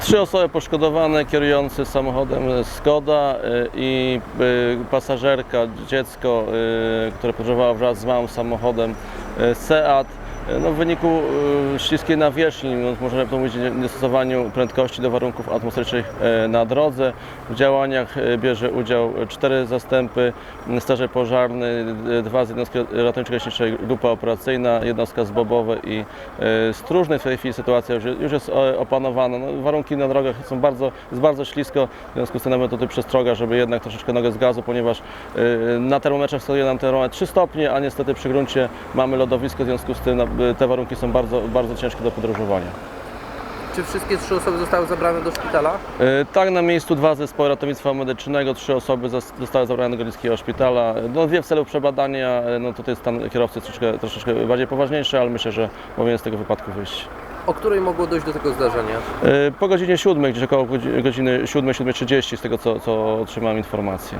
Trzy osoby poszkodowane, kierujący samochodem Skoda y, i y, pasażerka, dziecko, y, które podróżowało wraz z małym samochodem Seat. Y, No, w wyniku y, śliskiej nawierzchni, no, możemy powiedzieć, nie- niestosowaniu prędkości do warunków atmosferycznych y, na drodze. W działaniach bierze udział cztery zastępy, straży pożarny, y, dwa z jednostki ratowniczo-gaśniczej, grupa operacyjna, jednostka zbobowe i stróżnej. W tej chwili sytuacja już, jest e, opanowana. No, warunki na drogach są bardzo, jest bardzo ślisko, w związku z tym nawet tutaj przestroga, żeby jednak troszeczkę nogę z gazu, ponieważ na termometrze wskazuje nam termometr 3 stopnie, a niestety przy gruncie mamy lodowisko, w związku z tym te warunki są bardzo, bardzo ciężkie do podróżowania. Czy wszystkie trzy osoby zostały zabrane do szpitala? Y, Tak, na miejscu dwa zespoły ratownictwa medycznego, trzy osoby zostały zabrane do Gorlickiego Szpitala. No, dwie w celu przebadania, y, no tutaj stan kierowcy troszeczkę, troszeczkę bardziej poważniejszy, ale myślę, że powinien z tego wypadku wyjść. O której mogło dojść do tego zdarzenia? Y, Po godzinie 7, gdzieś około godzi- godziny 7, 7.30 z tego co, co otrzymałem informację.